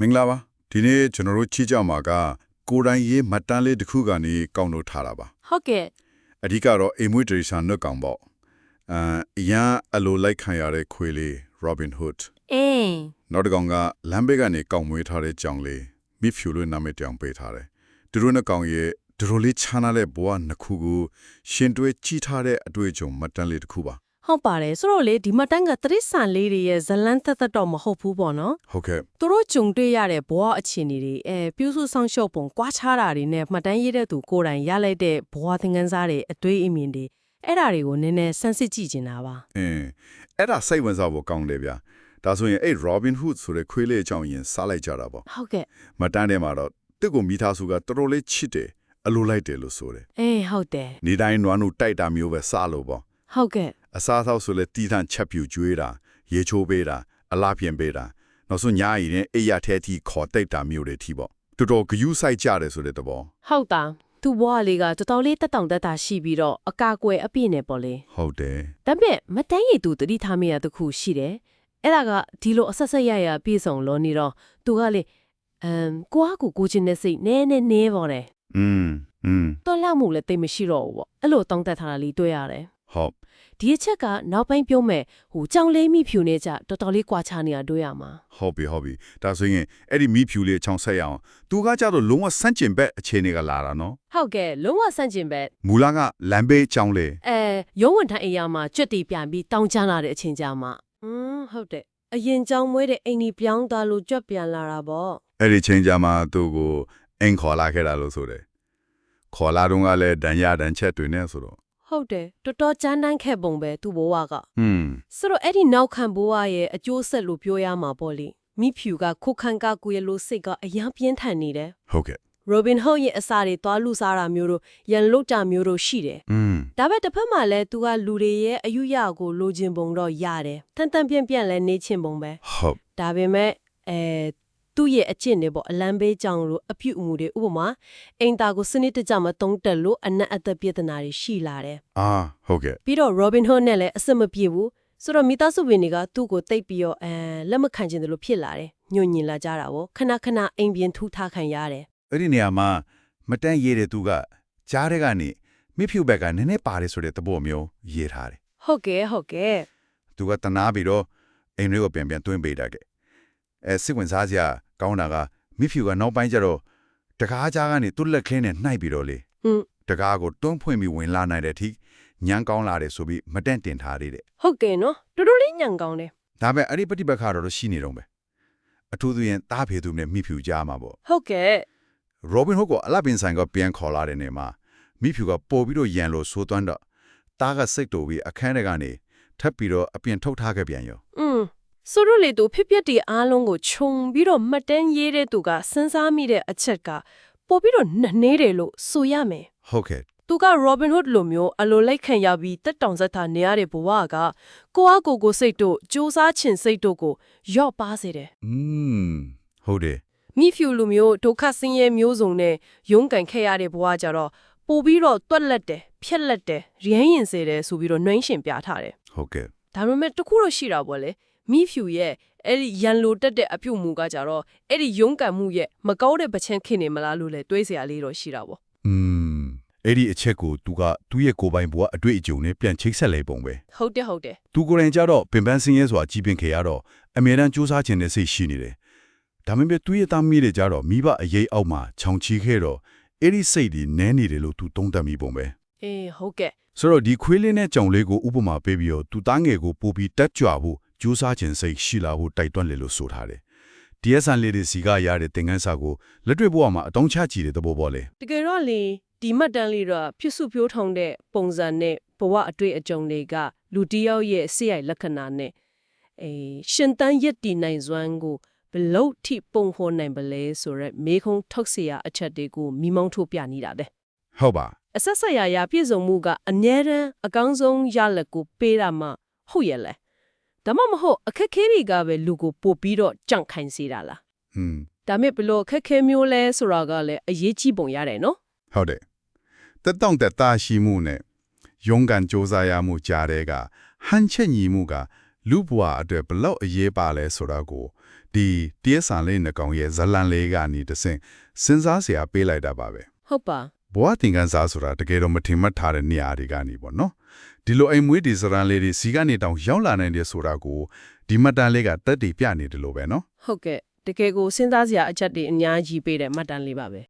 မင်္ဂလာပါဒီနေ့ကျွန်တော်တို့ချီးကြမှာကကိုယ်တိုင်ရေးမှတ်တမ်းလေးတစ်ခုကနေကောက်လို့ထားတာပါဟုတ်ကဲ့အဓိကတော့အိမ်မွေးတရီရှာနှုတ်ကောင်ပေါ့အအရန်အလိုလိုက်ခံရတဲ့ခွေလေး Robin Hood အင်းနောက်တစ်ကောင်ကလမ်းဘေးကနေကောက်မွေးထားတဲ့ကြောင်လေးမိဖြူလို့နာမည်တောင်ပေးထားတယ်သူတို့နှစ်ကောင်ရဲ့ဒရိုလေးချားနာတဲ့ဘဝနှစ်ခုကိုရှင်တွဲကြည့်ထားတဲ့အတွေ့အကြုံမှတ်တမ်းလေးတစ်ခုပါ ဟုတ်ပါတယ်ဆိုတော့လေဒီမတန်းကတရစ္ဆာန်လေးတွေရဲ့ဇလန်းသက်သက်တော့မဟုတ်ဘူးပေါ့နော်ဟုတ်ကဲ့သူတို့ကြုံတွေ့ရတဲ့ဘဝအခြေအနေတွေအဲပြုစုဆောင်ရှောက်ပုံကွာခြားတာတွေနဲ့မှတ်တမ်းရေးတဲ့သူကိုယ်တိုင်ရလိုက်တဲ့ဘဝသင်ခန်းစာတွေအတွေ့အမြင်တွေအဲ့ဒါတွေကိုနည်းနည်းဆန်းစစ်ကြည့်နေတာပါအင်းအဲ့ဒါစိတ်ဝင်စားဖို့ကောင်းတယ်ဗျာဒါဆိုရင်အဲ့ Robin Hood ဆိုတဲ့ခွေးလေးအကြောင်းရင်စားလိုက်ကြတာပေါ့ဟုတ်ကဲ့မတန်းထဲမှာတော့တစ်ကိုမိသားစုကတော်တော်လေးချစ်တယ်အလိုလိုက်တယ်လို့ဆိုတယ်အေးဟုတ်တယ်နေတိုင်းနွားနုတိုက်တာမျိုးပဲစားလို့ပေါ့ဟုတ်ကဲ့ အစားအသောက်ဆိုလဲတီးထန်ချက်ပြူကျွေးတာရေချိုးပေးတာအလားပြင်ပေးတာနောက်ဆုံးညာရီနဲ့အိယာထဲတီခေါ်တိတ်တာမျိုးတွေထိပေါ့တော်တော်ဂယုစိုက်ကြတယ်ဆိုတဲ့သဘော ဟုတ်တာသူဘဝလေးကတော်တော်လေးတက်တောင့်တက်တာရှိပြီးတော့အကာအကွယ်အပြည့်နဲ့ပေါ့လေ ဟုတ်တယ် ဒါပေမဲ့မတန်းရည်သူတတိထားမိရတစ်ခုရှိတယ်အဲ့ဒါကဒီလိုအဆက်ဆက်ရရပြည့်စုံလို့နေတော့သူကလေအမ်ကိုဟာကိုကိုချင်းတဲ့စိတ်နည်းနည်းနည်းပေါ့တယ် อืมอืม တော်လောက်မှုလည်းတိတ်မရှိတော့ဘူးပေါ့အဲ့လိုတောင်းတက်ထားတာလေးတွေ့ရတယ် ဟုတ်ဒီအချက်ကနောက်ပိုင်းပြောမယ်ဟိုကြောင်လေးမိဖြူနေကြတော်တော်လေးကွာခြားနေတာတွေ့ရမှာဟုတ်ပြီဟုတ်ပြီဒါဆိုရင်အဲ့ဒီမိဖြူလေးချောင်းဆက်ရအောင်သူကကြတော့လုံးဝစန့်ကျင်ဘက်အခြေအနေကလာတာနော်ဟုတ်ကဲ့လုံးဝဆန့်ကျင်ဘက်မူလာကလမ်းဘေးချောင်းလေအဲရုံးဝန်ထမ်းအိမ်ယာမှာကြွက်တီပြန်ပြီးတောင်းချလာတဲ့အချိန်ကြာမှာอืมဟုတ်တယ်အရင်ကြောင်မွေးတဲ့အိမ်ကြီးပြောင်းသွားလို့ကြွက်ပြန်လာတာပေါ့အဲ့ဒီချိန်ကြမှာသူ့ကိုအင်ခေါ်လာခဲ့တာလို့ဆိုတယ်ခေါ်လာတော့ကလည်းဒဏ်ရဒဏ်ချက်တွေနဲ့ဆိုတော့ ဟုတ်တယ်တော်တော်ကြမ်းတမ်းခဲ့ပုံပဲသူ့ဘဝကဟွန်းဆိုတော့အဲ့ဒီနောက်ခံဘဝရဲ့အကျိုးဆက်လို့ပြောရမှာပေါ့လေမိဖြူကခုခံကကူရလို့စိတ်ကအယံပြင်းထန်နေတယ်ဟုတ်ကဲ့ Robin Hood ရဲ့အစာတွေသွားလူစားတာမျိုးတို့ရန်လုတ်တာမျိုးတို့ရှိတယ်อืมဒါပေမဲ့တစ်ဖက်မှာလည်းသူကလူတွေရဲ့အယူရကိုလိုချင်ပုံတော့ရတယ်တန်တန်ပြန့်ပြန့်လည်းနေချင်ပုံပဲဟုတ်ဒါပေမဲ့အဲ သူ့ရဲ့အကျင့်တွေပေါ့အလံပေးကြောင်လို့အပြုတ်အမူတွေဥပမာအိမ်သားကိုစနစ်တကျမတုံးတက်လို့အနက်အသက်ပြဿနာတွေရှိလာတယ်အာဟုတ်ကဲ့ပြီးတော့ Robin Hood နဲ့လည်းအဆင်မပြေဘူးဆိုတော့မိသားစုဝင်တွေကသူ့ကိုတိတ်ပြီးတော့အဲလက်မခံချင်တယ်လို့ဖြစ်လာတယ်ညှို့ညင်လာကြတာပေါ့ခဏခဏအိမ်ပြင်ထူထားခံရတယ်အဲ့ဒီနေရာမှာမတန့်ရေးတဲ့သူကကြားတဲ့ကနေမိဖြူဘက်ကနည်းနည်းပါတယ်ဆိုတဲ့သဘောမျိုးရေးထားတယ်ဟုတ်ကဲ့ဟုတ်ကဲ့သူကတနာပြီးတော့အိမ်တွေကိုပြန်ပြန်တွင်းပေးတာကဲအဲစစ်ဝင်စားစရာ ကောင်းတာကမိဖြူကနောက်ပိုင်းကျတော့တကားကြားကနေသူ့လက်ခင်းနဲ့နှိုက်ပြီးတော့လေတကားကိုတွန်းဖွင့်ပြီးဝင်လာနိုင်တဲ့အထိညံကောင်းလာတယ်ဆိုပြီးမတန့်တင်ထားသေးတယ်ဟုတ်တယ်နော်တော်တော်လေးညံကောင်းတယ်ဒါပေမဲ့အဲ့ဒီပฏิပက္ခတော့ရှိနေတော့ပဲအထူးသဖြင့်တားဖေသူနဲ့မိဖြူကြားမှာပေါ့ဟုတ်ကဲ့ရောဘင်ဟုတ်ကအလပင်ဆိုင်ကပြန်ခေါ်လာတဲ့နေမှာမိဖြူကပို့ပြီးတော့ရန်လို့ဆိုးသွမ်းတော့တားကစိတ်တူပြီးအခန်းထဲကနေထပ်ပြီးတော့အပြင်ထုတ်ထားခဲ့ပြန်ရောอื ဆိုတော့လေသူဖြစ်ပျက်တီအားလုံးကိုခြုံပြီးတော့မှတ်တမ်းရေးတဲ့သူကစဉ်းစားမိတဲ့အချက်ကပို့ပြီးတော့နှနှေးတယ်လို့ဆိုရမယ်ဟုတ်ကဲ့သူက Robin Hood လိုမျိုးအလိုလိုက်ခံရပြီးတက်တောင်ဆက်တာနေရတဲ့ဘဝကကိုအားကိုကိုစိတ်တို့စူးစားချင်စိတ်တို့ကိုရော့ပါစေတယ်อืมဟုတ်တယ်မိဖြူလိုမျိုးဒုက္ခဆင်းရဲမျိုးစုံနဲ့ရုန်းကန်ခဲ့ရတဲ့ဘဝကြတော့ပို့ပြီးတော့တွက်လက်တယ်ဖြက်လက်တယ်ရမ်းရင်စေတယ်ဆိုပြီးတော့နှိုင်းရှင်ပြထားတယ်ဟုတ်ကဲ့ဒါပေမဲ့တခုတော့ရှိတာပေါ့လေ မိဖြူရဲ့အဲ့ဒီရန်လိုတက်တဲ့အပြုတ်မှုကကြတော့အဲ့ဒီရုံးကန်မှုရဲ့မကောင်းတဲ့ပချင်ခင်နေမလားလို့လဲတွေးစရာလေးတော့ရှိတာပေါ့อืมအဲ့ဒီအချက်ကိုသူကသူ့ရဲ့ကိုယ်ပိုင်ဘဝအတွေ့အကြုံနဲ့ပြန်ချိတ်ဆက်လဲပုံပဲဟုတ်တယ်ဟုတ်တယ်သူကိုယ်တိုင်ကြတော့ပင်ပန်းစင်းရဲဆိုတာကြီးပင်ခေရတော့အမြဲတမ်းစူးစမ်းခြင်းနဲ့စိတ်ရှိနေတယ်ဒါမှမဟုတ်သူ့ရဲ့သားမီးတွေကြတော့မိဘအရေးအောက်မှာခြောင်ချီခဲ့တော့အဲ့ဒီစိတ်တွေနဲနေတယ်လို့သူသုံးသပ်မိပုံပဲအေးဟုတ်ကဲ့ဆိုတော့ဒီခွေးလေးနဲ့ကြောင်လေးကိုဥပမာပေးပြီးတော့သူသားငယ်ကိုပို့ပြီးတက်ကြွဖို့ ကြိုးစားခြင်းစိတ်ရှိလာဖို့တိုက်တွန်းလေလို့ဆိုထားတယ်။ DSN လေးတွေစီကရတဲ့သင်ခန်းစာကိုလက်တွေ့ဘဝမှာအတောင်းချကြည့်တဲ့သဘောပေါ့လေ တကယ်တော့လေဒီမှတ်တမ်းလေးတော့ဖြစ်စုပြိုးထောင်တဲ့ပုံစံနဲ့ဘဝအတွေ့အကြုံတွေကလူတစ်ယောက်ရဲ့စိတ်ရိုက်လက္ခဏာနဲ့အေးရှင်တန်ရက်တည်နိုင်စွမ်းကိုဘယ်လို့ထိပုံဖော်နိုင်ပလဲဆိုရက်မေခုံထုတ်เสียအချက်တွေကိုမိမောင်းထုတ်ပြနေတာတဲ့ ။ဟုတ်ပါ အဆက်ဆက်ရရပြည့်စုံမှုကအမြဲတမ်းအကောင်းဆုံးရလက်ကိုပေးတာမှဟုတ်ရဲ့လဲ ဒါမှမဟုတ်အခက်ခဲတွေကပဲလူကိုပို့ပြီးတော့ကြန့်ခိုင်စေတာလား။อืมဒါမဲ့ဘလို့အခက်ခဲမျိုးလဲဆိုတာကလည်းအရေးကြီးပုံရတယ်နော်ဟုတ်တယ်။တက်တောင့်တက်တာရှိမှုနဲ့ယုံကန်စူးစမ်းရမှုကြားတဲ့ကဟန်ချက်ညီမှုကလူဘဝအတွက်ဘလောက်အရေးပါလဲဆိုတာကိုဒီတရက်ဆန်လေးနှကောင်ရဲ့ဇလန်လေးကနေတဆင့်စဉ်းစားစရာပေးလိုက်တာပါပဲဟုတ်ပါ ဘဝသင်ခန်းစာဆိုတာတကယ်တော့မထင်မှတ်ထားတဲ့နေရာတွေကနေပေါ့နော်ဒီလိုအိမ်မွေးဒီစရန်လေးတွေစီကနေတောင်ရောက်လာနိုင်တယ်ဆိုတာကိုဒီမှတ်တမ်းလေးကတက်တည်ပြနေတယ်လို့ပဲနော်ဟုတ်ကဲ့တကယ်ကိုစဉ်းစားစရာအချက်တွေအများကြီးပေးတဲ့မှတ်တမ်းလေးပါပဲ